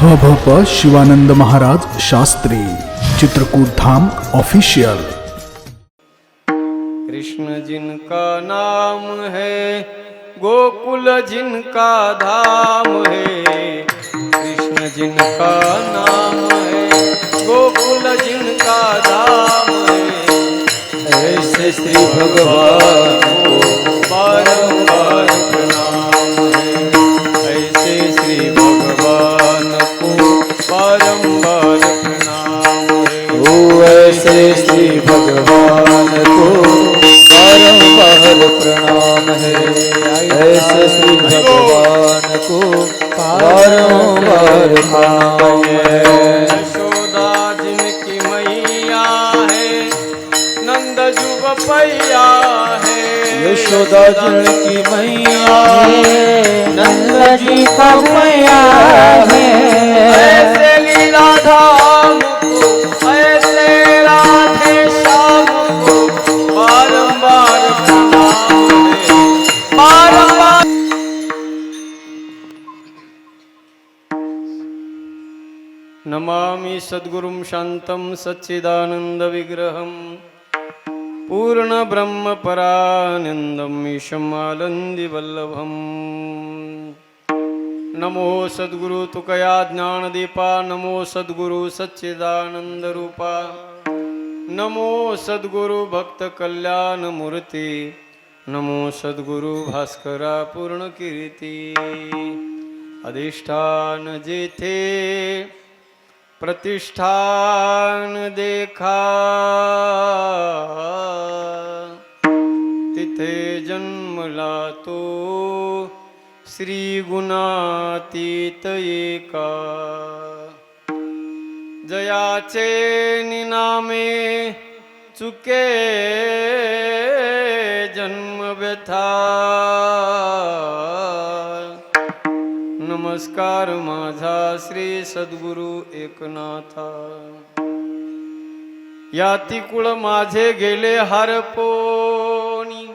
ह भ प शिवानंद महाराज शास्त्री चित्रकूट धाम ऑफिशियल कृष्ण जिनका नाम है गोकुल जिनका धाम है। कृष्ण जिनका नाम है गोकुल जिनका धाम है। ऐसे श्री भगवान को बारंबार ऐसे श्री भगवान को। बारंबार प्रणाम है। ऐसे श्री भगवान को बारंबार प्रणाम है। यशोदा है है। जन की मैया है नंद जी का मैया है। ऐसे सद्गुरुं शान्तं सच्चिदानन्दविग्रहं। पूर्णब्रह्मपरानन्दम् ईशम् नमो सद्गुरु तुकया ज्ञानदीपा नमो सद्गुरु सच्चिदानन्दरूपा। नमो सद्गुरु भक्तकल्याणमूर्ती। नमो सद्गुरु भास्करा पूर्णकीर्ती अधिष्ठान जेथे प्रतिष्ठान देखा। तिथे जन्मला तो श्रीगुणातीत एका। जयाचे निनामे चुके जन्म व्यथा। नमस्कार माझा श्री सद्गुरु एकनाथा. याती कुळ माझे गेले हरपोनी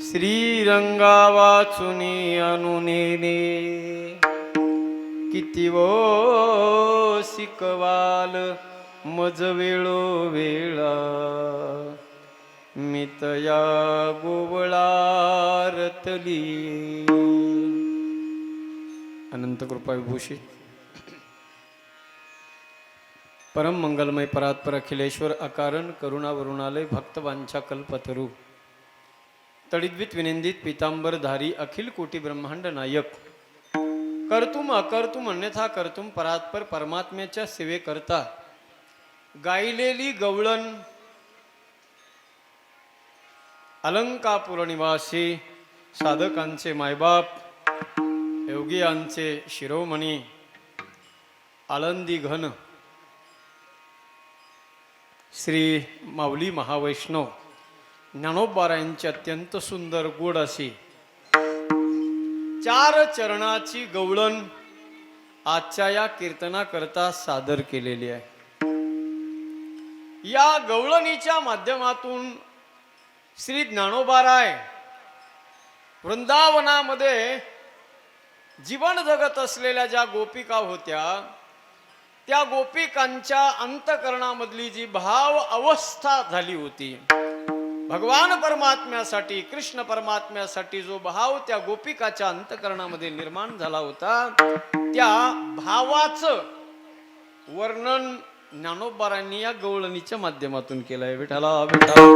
श्रीरंगा वाचुनी अनुनेने. किती वो शिकवाल मज वेळो वेळा. मितया गोवळा रतली. कृपा विभूषित। परम मंगलमय परात्पर अखिलेश्वर अकारण करुणा वरुणालय भक्तवांछा कल्पतरू। तडिद्वित विनिंदित पितांबरधारी अखिल कोटी ब्रह्मांड नायक। करतुम अकर्तुम अन्यथा करतुम परात्पर परमात्म्याच्या सेवेकरता। गायलेली गवळण। अलंकापूर निवासी साधकांचे मायबाप। योगियांचे शिरोमणी आळंदी घन श्री माऊली महावैष्णव ज्ञानोबारायांची अत्यंत सुंदर गोड अशी चार चरणाची गवळण आजच्या या कीर्तनाकरता सादर केलेली आहे. या गवळणीच्या माध्यमातून श्री ज्ञानोबाराय वृंदावनामध्ये जीवन जगत असलेल्या ज्या गोपिका होत्या त्या गोपिकांच्या अंतकरणामधली जी भाव अवस्था झाली होती भगवान परमात्म्यासाठी कृष्ण परमात्म्यासाठी जो भाव त्या गोपिकाच्या अंतकरणामध्ये निर्माण झाला होता त्या भावाचं वर्णन ज्ञानोबारांनी या गवळणीच्या माध्यमातून केलंय विठाला विठाला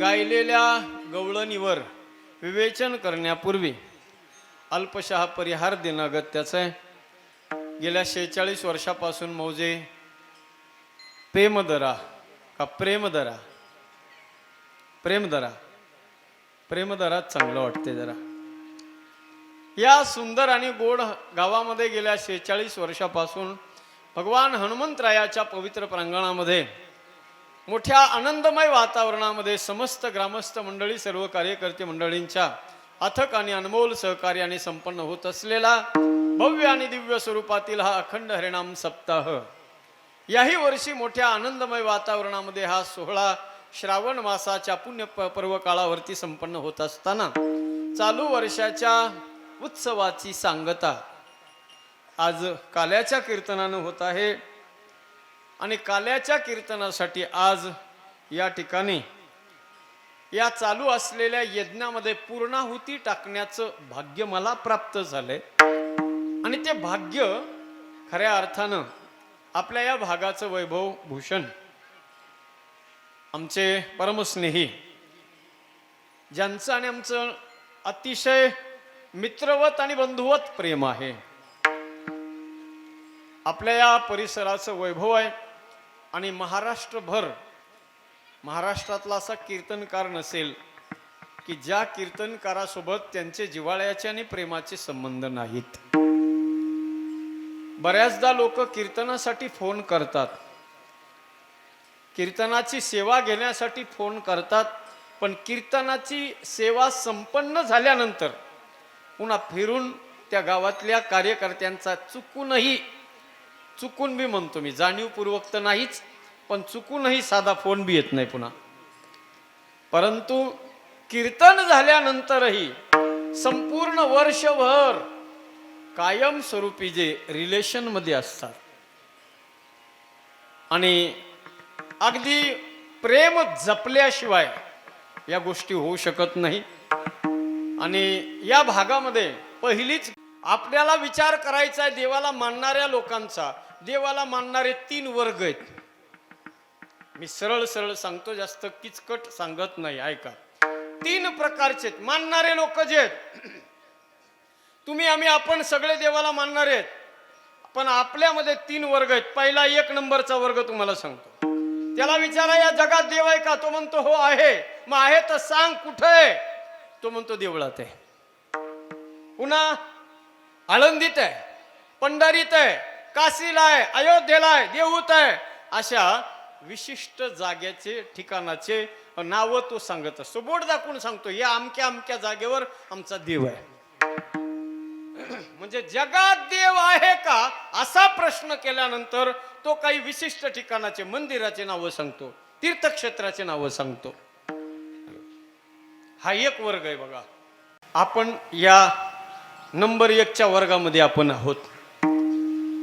गायलेल्या गवळणीवर विवेचन करण्यापूर्वी अल्पशः परिहार देणं अगत्याचं आहे. गेल्या शेहेचाळीस वर्षापासून मौजे प्रेमदरा का प्रेमदरा प्रेमदरा प्रेमदरात चांगलं वाटते जरा. या सुंदर आणि गोड गावामध्ये गेल्या शेहेचाळीस वर्षापासून भगवान हनुमंतरायाच्या पवित्र प्रांगणामध्ये मोठ्या आनंदमय वातावरणामध्ये समस्त ग्रामस्थ मंडळी सर्व कार्यकर्ते मंडळींच्या अथक आणि अनमोल सहकार्याने संपन्न होत असलेला भव्य आणि दिव्य स्वरूपातील हा अखंड हरिणाम सप्ताह. याही वर्षी मोठ्या आनंदमय वातावरणामध्ये हा सोहळा श्रावण मासाच्या पुण्य प- पर्व काळावरती संपन्न होत असताना चालू वर्षाच्या उत्सवाची सांगता आज काल्याच्या कीर्तनानं होत आहे. आणि काल्याच्या कीर्तनासाठी आज या ठिकाणी या चालू असलेल्या यज्ञामध्ये पूर्णाहुती टाकण्याचं भाग्य मला प्राप्त झालंय. आणि ते भाग्य खऱ्या अर्थानं आपल्या या भागाचं वैभव भूषण आमचे परमस्नेही ज्यांचं आणि आमचं अतिशय मित्रवत आणि बंधुवत प्रेम आहे. आपल्या या परिसराचं वैभव आहे. आणि महाराष्ट्रभर महाराष्ट्रातला असा कीर्तनकार नसेल की ज्या कीर्तनकारासोबत त्यांचे जिव्हाळ्याचे आणि प्रेमाचे संबंध नाहीत. बऱ्याचदा लोक कीर्तनासाठी फोन करतात. कीर्तनाची सेवा घेण्यासाठी फोन करतात पण कीर्तनाची सेवा संपन्न झाल्यानंतर पुन्हा फिरून त्या गावातल्या कार्यकर्त्यांचा चुकूनही चुकून बी म्हणतो मी. जाणीवपूर्वक तर नाहीच पण चुकूनही साधा फोन बी येत नाही पुन्हा. परंतु कीर्तन झाल्यानंतरही संपूर्ण वर्षभर कायमस्वरूपी जे रिलेशनमध्ये असतात आणि अगदी प्रेम जपल्याशिवाय या गोष्टी होऊ शकत नाही. आणि या भागामध्ये पहिलीच आपल्याला विचार करायचा आहे देवाला मानणाऱ्या लोकांचा देवाला मानणारे तीन वर्ग आहेत. मी सरळ सरळ सांगतो जास्त किचकट सांगत नाही ऐका. तीन प्रकारचे आहेत. मानणारे लोक जे आहेत तुम्ही आम्ही आपण सगळे देवाला मानणारे आहेत. पण आपल्यामध्ये तीन वर्ग आहेत. पहिला एक नंबरचा वर्ग तुम्हाला सांगतो. त्याला विचारा या जगात देव आहे का? तो म्हणतो हो आहे. मग आहे तर सांग कुठं आहे? तो म्हणतो देवळात आहे. पुन्हा आळंदीत आहे पंढरीत आहे. काशीला आहे अयोध्येला आहे देऊत आहे अशा विशिष्ट जागेचे ठिकाणाचे नावं तो सांगत असतो. बोट दाखवून सांगतो या अमक्या अमक्या जागेवर आमचा देव आहे. म्हणजे जगात देव आहे का असा प्रश्न केल्यानंतर तो काही विशिष्ट ठिकाणाचे मंदिराचे नावं सांगतो तीर्थक्षेत्राचे नावं सांगतो. हा एक वर्ग आहे बघा. आपण या नंबर एकच्या वर्गामध्ये आपण आहोत.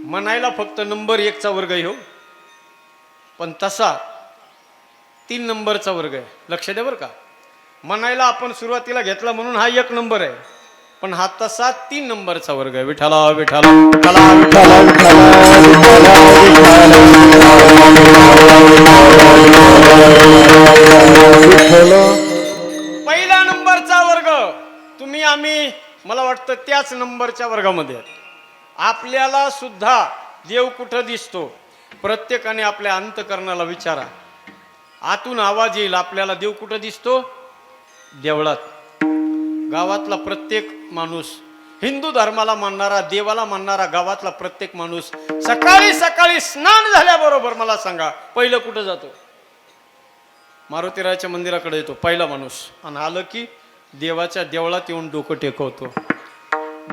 म्हणायला फक्त नंबर एकचा वर्ग आहे हो. पण तसा तीन नंबरचा वर्ग आहे. लक्ष द्या बरं का. म्हणायला आपण सुरुवातीला घेतला म्हणून हा एक नंबर आहे. पण हा तसा तीन नंबरचा वर्ग आहे. विठाला विठाला विठाला विठाला पहिला नंबरचा वर्ग. तुम्ही आम्ही मला वाटतं त्याच नंबरच्या वर्गामध्ये आहेत. आपल्याला सुद्धा देव कुठं दिसतो? प्रत्येकाने आपल्या अंतकरणाला विचारा. आतून आवाज येईल आपल्याला देव कुठं दिसतो? देवळात. गावातला प्रत्येक माणूस हिंदू धर्माला मानणारा देवाला मानणारा गावातला प्रत्येक माणूस सकाळी सकाळी स्नान झाल्याबरोबर मला सांगा पहिलं कुठं जातो? मारुतीराच्या मंदिराकडे येतो पहिला माणूस. आणि आलं की देवाच्या देवळात येऊन डोकं टेकवतो.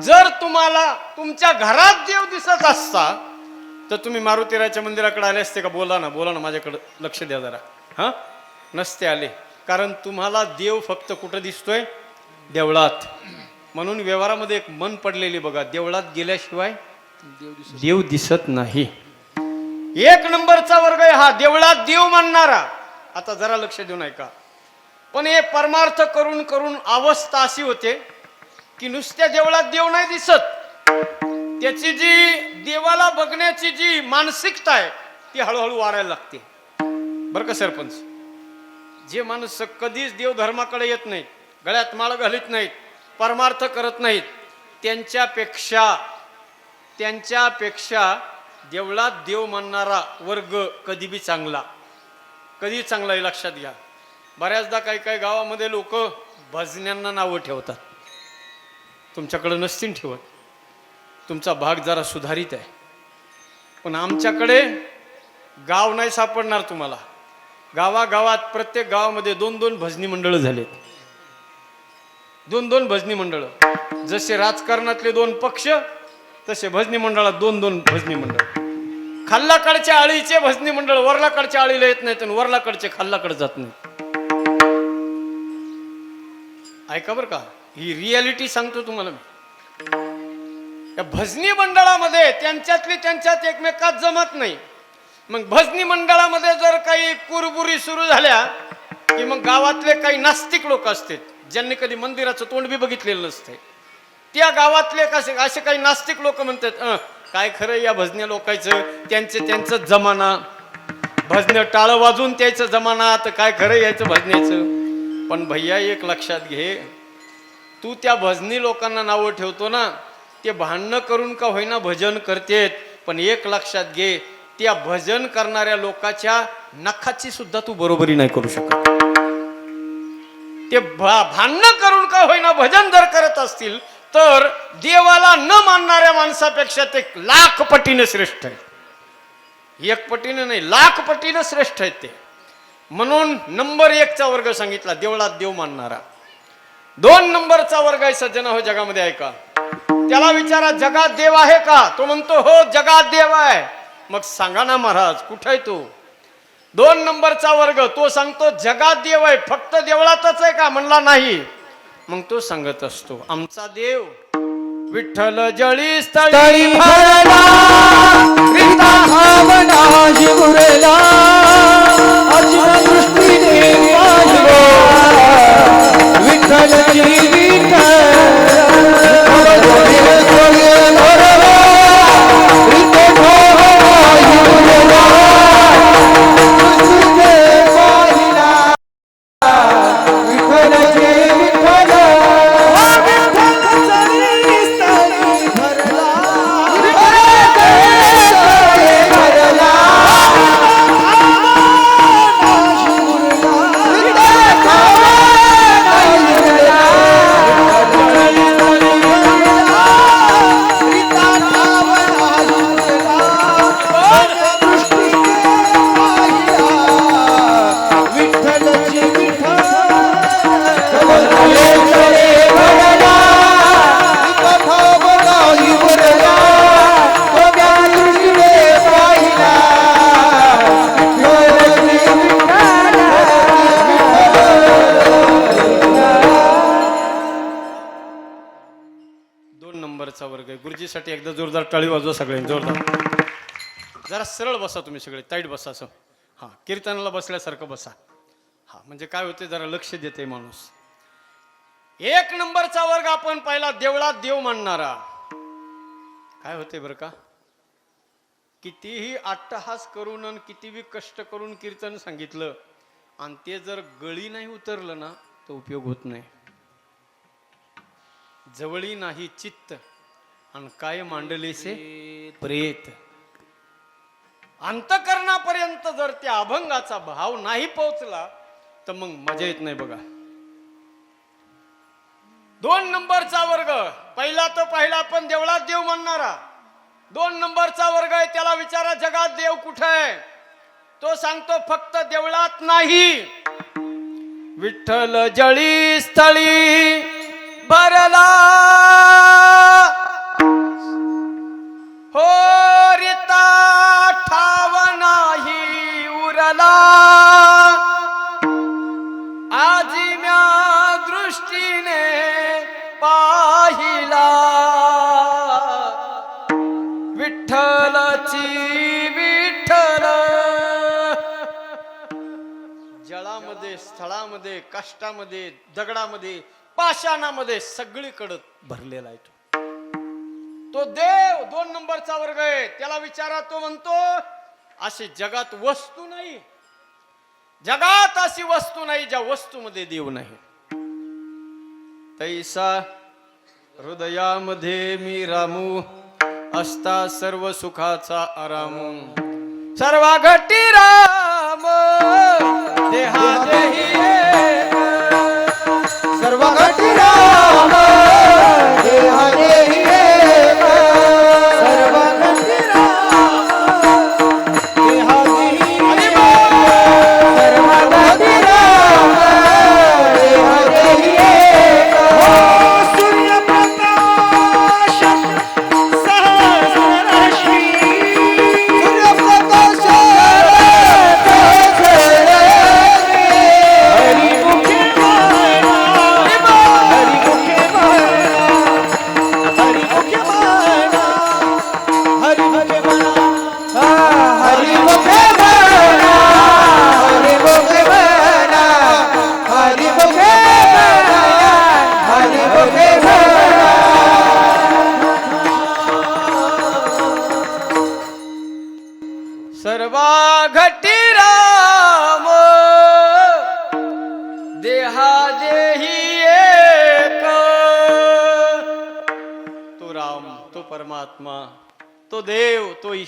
जर तुम्हाला तुमच्या घरात देव दिसत असता तर तुम्ही मारुतीराच्या मंदिराकडे आले असते का? बोला ना बोला ना माझ्याकडे लक्ष द्या जरा. हां? नसते आले. कारण तुम्हाला देव फक्त कुठं दिसतोय? देवळात. म्हणून व्यवहारामध्ये एक मन पडलेली बघा देवळात गेल्याशिवाय देव दिसत नाही. एक नंबरचा वर्ग आहे हा देवळात देव मानणारा. आता जरा लक्ष देऊन ऐका. पण हे परमार्थ करून करून अवस्था अशी होते की नुसत्या देवळात देव नाही दिसत. त्याची जी देवाला बघण्याची जी मानसिकता आहे ती हळूहळू वाढायला लागते. बरं का सरपंच? जे माणूस कधीच देव धर्माकडे येत नाहीत गळ्यात माळ घालीत नाहीत परमार्थ करत नाहीत त्यांच्यापेक्षा त्यांच्यापेक्षा देवळात देव मानणारा वर्ग कधी बी चांगला कधी चांगला हे लक्षात घ्या. बऱ्याचदा काही काही गावामध्ये लोक भजन्यांना नावं ठेवतात. तुमच्याकडं नसतील ठेवत. तुमचा भाग जरा सुधारित आहे. पण आमच्याकडे गाव नाही सापडणार तुम्हाला. गावागावात प्रत्येक गावामध्ये दोन दोन भजनी मंडळ झालेत. दोन दोन भजनी मंडळ. जसे राजकारणातले दोन पक्ष तसे भजनी मंडळात दोन दोन भजनी मंडळ. खाल्लाकडच्या आळीचे भजनी मंडळ वरलाकडच्या आळीला येत नाहीत आणि वरलाकडचे खाल्लाकडे जात नाही ऐका बरं का? ही रियालिटी सांगतो तुम्हाला मी. या भजनी मंडळामध्ये त्यांच्यातली त्यांच्यात एकमेकात जमत नाही. मग भजनी मंडळामध्ये जर काही कुरबुरी सुरू झाल्या की मग गावातले काही नास्तिक लोक असतात ज्यांनी कधी मंदिराचं तोंड बी बघितलेलं नसते त्या गावातले कसे असे काही नास्तिक लोक म्हणतात काय खरं या भजन्या लोकांचं त्यांचे त्यांचं जमाना. भजनं टाळं वाजून त्यायचं जमाना तर काय खरं यायचं भजन्याचं? पण भैया एक लक्षात घे तू त्या भजनी लोकांना नावं ठेवतो ना ते भांडणं करून का होईना भजन करतेत पण एक लक्षात घे त्या भजन करणाऱ्या लोकाच्या नखाची सुद्धा तू बरोबरी नाही करू शकत. ते भांडणं करून का होईना भजन जर करत असतील तर देवाला न मानणाऱ्या माणसापेक्षा ते लाख पटीने श्रेष्ठ आहे एक पटीने नाही लाख पटीने श्रेष्ठ आहेत ते. म्हणून नंबर एकचा वर्ग सांगितला देवळात देव मानणारा. दोन नंबरचा वर्ग आहे सज्जन हो जगामध्ये आहे का त्याला विचारा जगात देव आहे का? तो म्हणतो हो जगात देव आहे. मग सांगा ना महाराज कुठे आहे तो? दोन नंबरचा वर्ग तो सांगतो जगात देव आहे फक्त देवळातच आहे का? म्हणला नाही. मग तो सांगत असतो आमचा देव विठ्ठल जळी स्थळी भरला रिता भावना जोरदार टाळी वाजवा सगळ्यांनी जोरदार. जरा सरळ बसा तुम्ही सगळे ताईट बसा असं. हां कीर्तनाला बसल्यासारखं बसा. हा म्हणजे काय होते जरा लक्ष देते माणूस. एक नंबरचा वर्ग आपण पाहिला देवळात देव मानणारा. काय होते बरं का? कितीही अट्टहास करून आणि कितीही कष्ट करून कीर्तन सांगितलं आणि ते जर गळी नाही उतरलं ना तर उपयोग होत नाही. जवळी नाही चित्त. आणि काय मांडलेसे प्रेत. अंतकरणापर्यंत जर त्या अभंगाचा भाव नाही पोहोचला तर मग मजा येत नाही बघा. दोन नंबरचा वर्ग पहिला तो पहिला पण देवळात देव म्हणणारा दोन नंबरचा वर्ग आहे त्याला विचारा जगात देव कुठे आहे? तो सांगतो फक्त देवळात नाही. विठ्ठल जळी स्थळी भरला. हो रिता ठाव नाही उरला। आजी म्या दृष्टीने पाहिला। विठ्ठलची विठ्ठल। जळामध्ये स्थळामध्ये काष्टामध्ये दगडामध्ये पाषाणामध्ये सगळीकडं भरलेला आहे तो। तो देव दोन नंबरचा वर्ग आहे. त्याला विचारा तो म्हणतो अशी जगात वस्तू नाही. जगात अशी वस्तू नाही ज्या वस्तूमध्ये देव नाही. तैसा हृदयामध्ये मी रामू असता सर्व सुखाचा आरामू. सर्वाघटी राम देहा देही सर्वाघटी राम देहा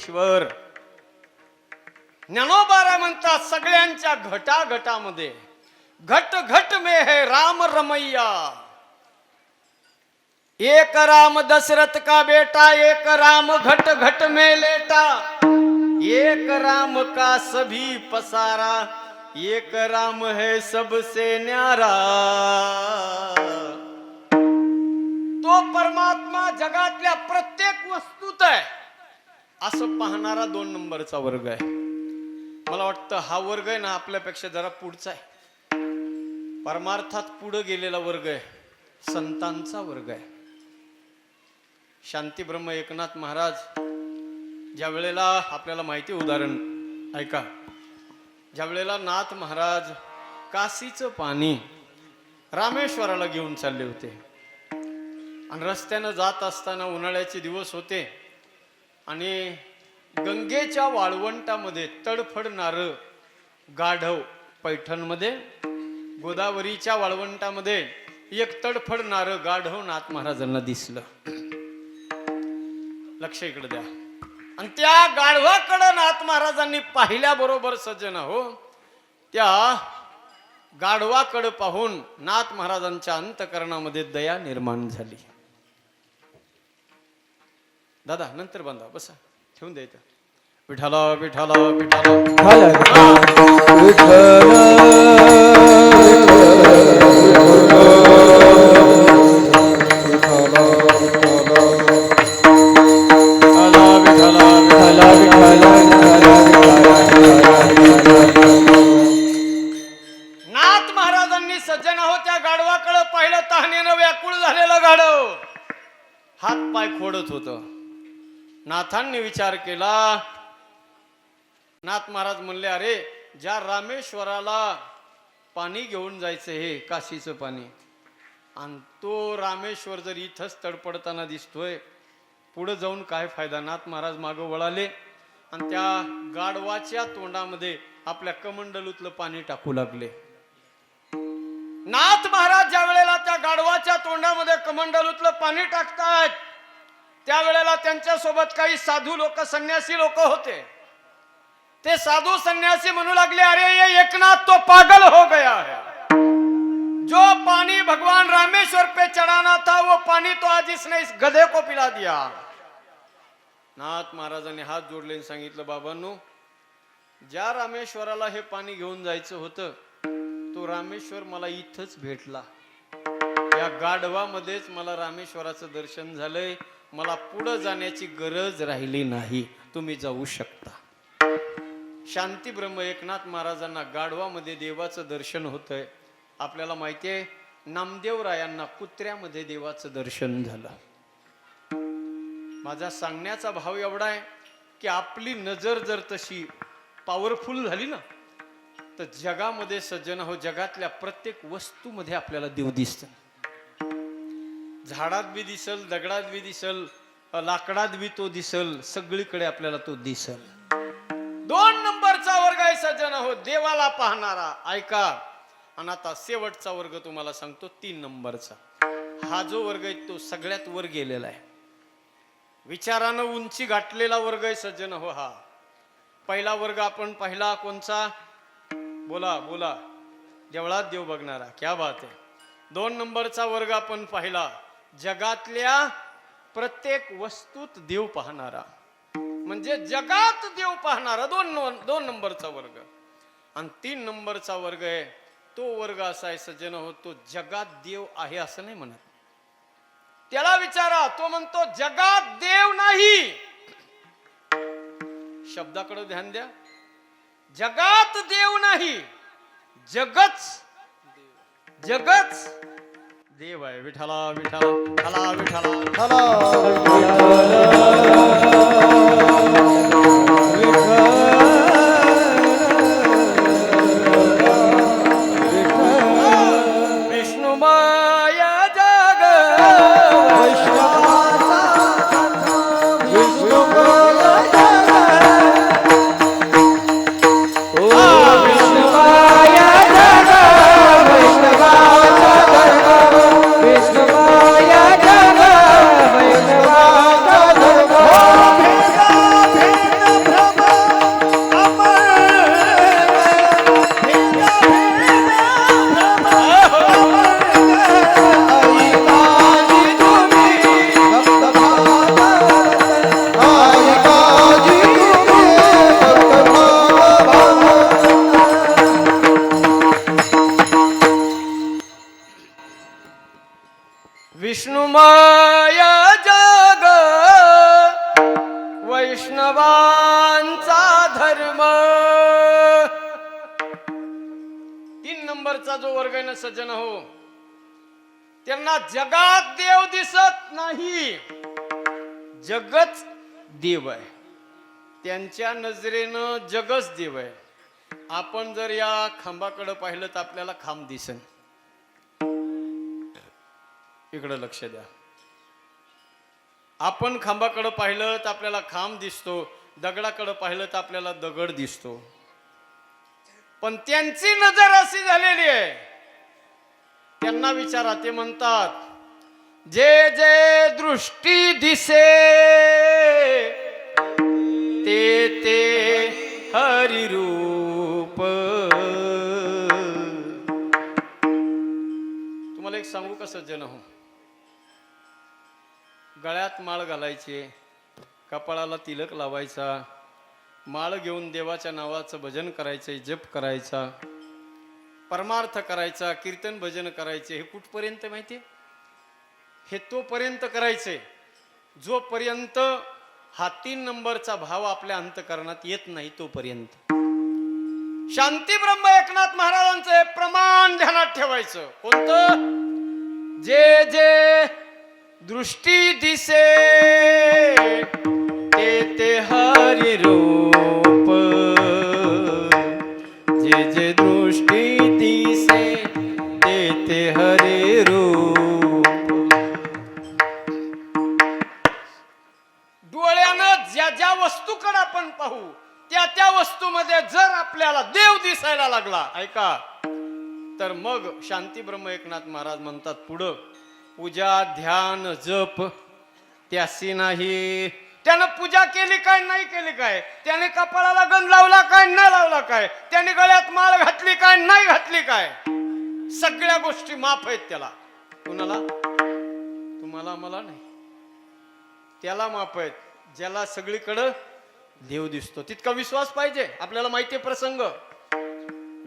देव ईश्वर ज्ञानोबारा म्हणतात सगळ्यांच्या घटा घटामध्ये घट घट में है राम रमैया. एक राम दशरथ का बेटा एक राम घट घट में लेटा. एक राम का सभी पसारा एक राम है सबसे न्यारा. तो परमात्मा जगातल्या प्रत्येक वस्तूत आहे. असं पाहणारा दोन नंबरचा वर्ग आहे. मला वाटतं हा वर्ग आहे ना आपल्यापेक्षा जरा पुढचा आहे. परमार्थात पुढं गेलेला वर्ग आहे. संतांचा वर्ग आहे. शांती ब्रह्म एकनाथ महाराज ज्या वेळेला आपल्याला माहिती उदाहरण ऐका. ज्या वेळेला नाथ महाराज काशीचं पाणी रामेश्वराला घेऊन चालले होते. आणि रस्त्यानं जात असताना उन्हाळ्याचे दिवस होते. आणि गंगेच्या वाळवंटामध्ये तडफडणारं गाढव पैठणमध्ये गोदावरीच्या वाळवंटामध्ये एक तडफडणारं गाढव नाथ महाराजांना दिसलं. लक्ष इकडे द्या. आणि त्या गाढवाकडं नाथ महाराजांनी पाहिल्याबरोबर सज्जन हो त्या गाढवाकडं पाहून नाथ महाराजांच्या अंतकरणामध्ये दया निर्माण झाली. दादा नंतर बांधा हो, बसा. ठेवून द्यायचं विठाला विठाला विठाला विठाला नाथांनी विचार केला. नाथ महाराज म्हणले अरे ज्या रामेश्वराला पाणी घेऊन जायचं हे काशीचं पाणी आणि तो रामेश्वर जर इथंच तडपडताना दिसतोय पुढे जाऊन काय फायदा? नाथ महाराज मागं वळाले आणि त्या गाढवाच्या तोंडामध्ये आपल्या कमंडलूतलं पाणी टाकू लागले. नाथ महाराज ज्या वेळेला त्या गाढवाच्या तोंडामध्ये कमंडलूतलं पाणी टाकतायत त्यावेळेला त्यांच्यासोबत काही साधू लोक संन्यासी लोक होते. ते साधू संन्यासी म्हणू लागले अरे ये एकनाथ तो पागल हो गया है. जो पानी भगवान रामेश्वर पे चढ़ाना था वो पानी तो आज इसने इस गधे को पिला दिया। नाथ महाराजांनी हात जोडले सांगितलं बाबांनो ज्या रामेश्वराला हे पाणी घेऊन जायचं होतं तो रामेश्वर मला इथंच भेटला. या गाढवामध्येच मला रामेश्वराचं दर्शन झालंय. मला पुढं जाण्याची गरज राहिली नाही. तुम्ही जाऊ शकता. शांती ब्रह्म एकनाथ महाराजांना गाढवामध्ये देवाचं दर्शन होतंय. आपल्याला माहिती आहे नामदेवरायांना कुत्र्यामध्ये देवाचं दर्शन झालं. माझा सांगण्याचा भाव एवढा आहे की आपली नजर जर तशी पॉवरफुल झाली ना तर जगामध्ये सज्जन हो जगातल्या प्रत्येक वस्तूमध्ये आपल्याला देव दिसतं. झाडात बी दिसल दगडात बी दिसल लाकडात बी तो दिसल सगळीकडे आपल्याला तो दिसल. दोन नंबरचा वर्ग आहे सज्जन हो देवाला पाहणारा. ऐका आणि आता शेवटचा वर्ग तुम्हाला सांगतो तीन नंबरचा. हा जो वर्ग आहे तो सगळ्यात वर गेलेला आहे. विचारानं उंची गाठलेला वर्ग आहे सज्जन हो हा. पहिला वर्ग आपण पहिला कोणचा? बोला बोला. देवळात देव बघणारा क्या बात आहे. दोन नंबरचा वर्ग आपण पाहिला. जगातल्या प्रत्येक वस्तूत देव पाहणारा. म्हणजे जगात देव पाहणारा दोन दोन नंबरचा वर्ग. आणि तीन नंबरचा वर्ग आहे तो वर्ग असा आहे सज्जन हो तो जगात देव आहे असं नाही म्हणत. त्याला विचारा तो म्हणतो जगात देव नाही. शब्दाकडे ध्यान द्या. जगात देव नाही जगच जगच देव आहे विठाला विठाला विठाला सज्जन हो. त्यांना जगात देव दिसत नाही. जगच देव आहे. त्यांच्या नजरेनं जगच देव आहे. आपण जर या खांबाकडे पाहिलं तर आपल्याला खांब दिसन इकडं लक्ष द्या. आपण खांबाकडे पाहिलं तर आपल्याला खांब दिसतो. दगडाकडे पाहिलं तर आपल्याला दगड दिसतो. पण त्यांची नजर अशी झालेली आहे. त्यांना विचारा ते म्हणतात जे जे दृष्टी दिसे ते ते हरिरूप. तुम्हाला एक सांगू का सज्जन हो? गळ्यात माळ घालायचे कपाळाला तिलक लावायचा माळ घेऊन देवाच्या नावाचं भजन करायचं जप करायचा परमार्थ करायचा कीर्तन भजन करायचे हे कुठपर्यंत माहिती हे तोपर्यंत करायचे जोपर्यंत हा तीन नंबरचा भाव आपल्या अंतकरणात येत नाही तोपर्यंत. शांती ब्रह्म एकनाथ महाराजांचं हे प्रमाण ध्यानात ठेवायचं. कोणतं? जे जे दृष्टी दिसे पूजा ध्यान जप त्यासी नाही. त्यानं पूजा केली काय नाही केली काय? त्याने कपाळाला गंध लावला काय नाही लावला काय? त्याने गळ्यात माळ घातली काय नाही घातली काय? सगळ्या गोष्टी माफ आहेत त्याला. कुणाला? तुम्हाला मला नाही. त्याला माफ आहेत. ज्याला सगळीकडं देव दिसतो. तितका विश्वास पाहिजे. आपल्याला माहिती प्रसंग.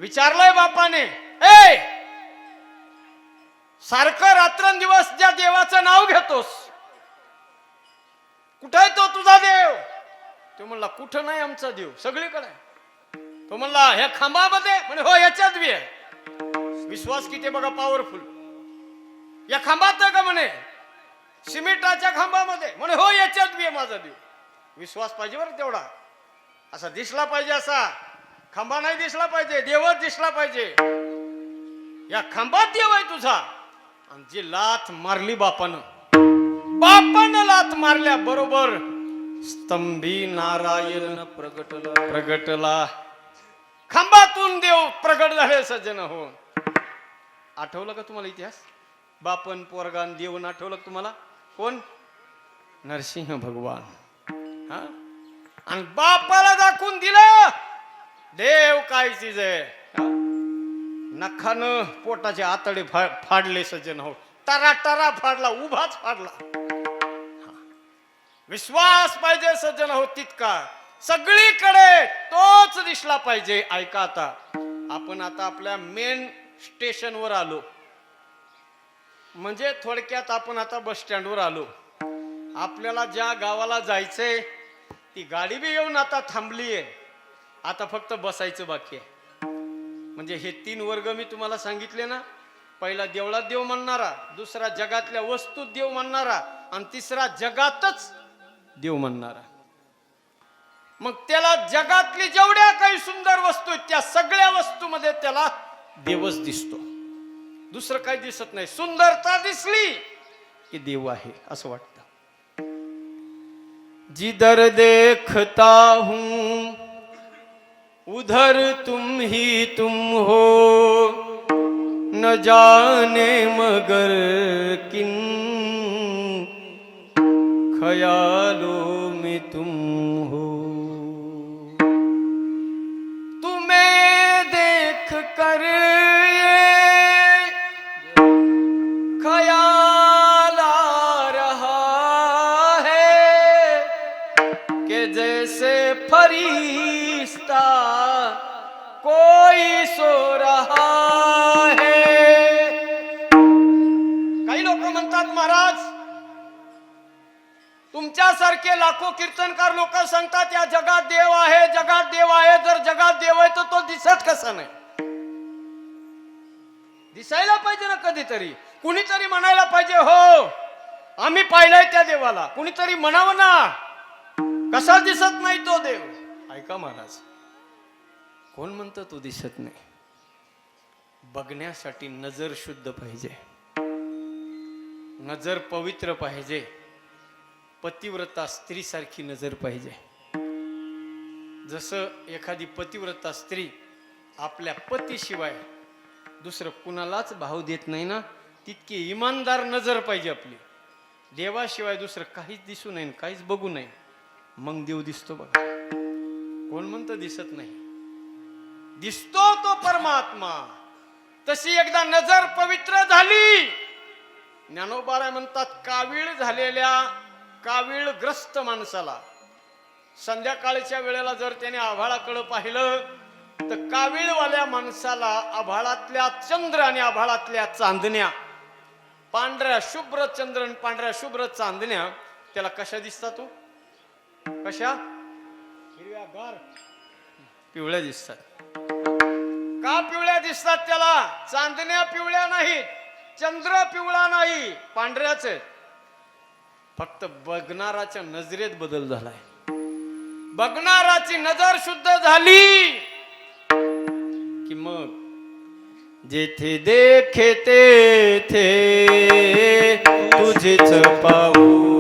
विचारलंय बापाने. ए सारखं रात्रंदिवस ज्या देवाचं नाव घेतोस कुठं आहे तो तुझा देव? तो म्हणला कुठं नाही आमचा देव? सगळीकडे. तो म्हणला ह्या खांबामध्ये? म्हणे हो याच्यात बी आहे. विश्वास किती बघा पॉवरफुल या खांबात का? म्हणे. सिमेंटाच्या खांबामध्ये. म्हणे हो याच्यात बी आहे माझा देव. विश्वास पाहिजे बरं तेवढा. असा दिसला पाहिजे असा. खांबा नाही दिसला पाहिजे देवच दिसला पाहिजे. या खांबात देव आहे तुझा. आणि जी लाथ मारली बापानं बापानं लाथ मारल्या बरोबर स्तंभी नारायण प्रगटला प्रगटला. खांबातून देव प्रगट झाले सज्जन हो आठवलं का तुम्हाला इतिहास? बापन पोरगान देवन आठवलं तुम्हाला? कोण? नरसिंह भगवान. हा? आणि बापाला दाखवून दिलं देव काय चीज आहे नखानं पोटाचे आतडे फा- फाडले सज्जन हो. Ta-ra ta-ra फाडला उभाच फाडला. विश्वास पाहिजे सज्जन हो तितका. सगळीकडे तोच दिसला पाहिजे. ऐका आता. आपण आता आपल्या मेन स्टेशनवर आलो. म्हणजे थोडक्यात आपण आता बस स्टँडवर आलो. आपल्याला ज्या गावाला जायचंय ती गाडी बी येऊन आता थांबली आहे आता फक्त बसायचं बाकी आहे. म्हणजे हे तीन वर्ग मी तुम्हाला सांगितले ना पहिला देवळात देव म्हणणारा दुसरा जगातल्या वस्तूत देव म्हणणारा आणि तिसरा जगातच देव म्हणणारा मग त्याला जगातली जेवढ्या काही सुंदर वस्तू आहेत त्या सगळ्या वस्तूमध्ये त्याला देवच दिसतो. दुसरं काही दिसत नाही. सुंदरता दिसली की देव आहे असं वाटतं. जिदर देखता हूं उधर तुम ही तुम हो। न जाने मगर किन। खयालो तुझ्यासारखे लाखो कीर्तनकार लोक सांगतात या जगात देव आहे जगात देव आहे जर जगात देव आहे तर तो दिसत कसा नाही? दिसायला पाहिजे ना कधीतरी. कुणीतरी म्हणायला पाहिजे हो आम्ही पाहिलंय त्या देवाला. कुणीतरी म्हणावं ना कसा दिसत नाही तो देव? ऐका महाराज कोण म्हणतं तो दिसत नाही? बघण्यासाठी नजर शुद्ध पाहिजे. नजर पवित्र पाहिजे. पतिव्रता स्त्रीसारखी नजर पाहिजे. जसं एखादी पतिव्रता स्त्री आपल्या पतीशिवाय दुसरं कुणालाच भाव देत नाही ना तितकी इमानदार नजर पाहिजे आपली. देवाशिवाय दुसरं काहीच दिसू नये काहीच बघू नये. मग देव दिसतो बघा. कोण म्हणतं दिसत नाही? दिसतो तो परमात्मा. तशी एकदा नजर पवित्र झाली. ज्ञानोबाराय म्हणतात कावीळ झालेल्या कावीळग्रस्त माणसाला? संध्याकाळच्या वेळेला जर त्याने आभाळाकडे पाहिलं तर कावीळवाल्या माणसाला आभाळातल्या चंद्र आणि आभाळातल्या चांदण्या? पांढऱ्या शुभ्र चंद्र आणि पांढऱ्या शुभ्र चांदण्या त्याला कशा दिसतात तो कशा? हिरव्या गार. पिवळ्या दिसतात. का पिवळ्या दिसतात त्याला? चांदण्या पिवळ्या नाहीत. चंद्र पिवळा नाही. पांढऱ्याच फक्त बघणाराच्या नजरेत बदल झालाय. बघणाराची नजर शुद्ध झाली कि मग जेथे देखे तेथे तुझेच पाहू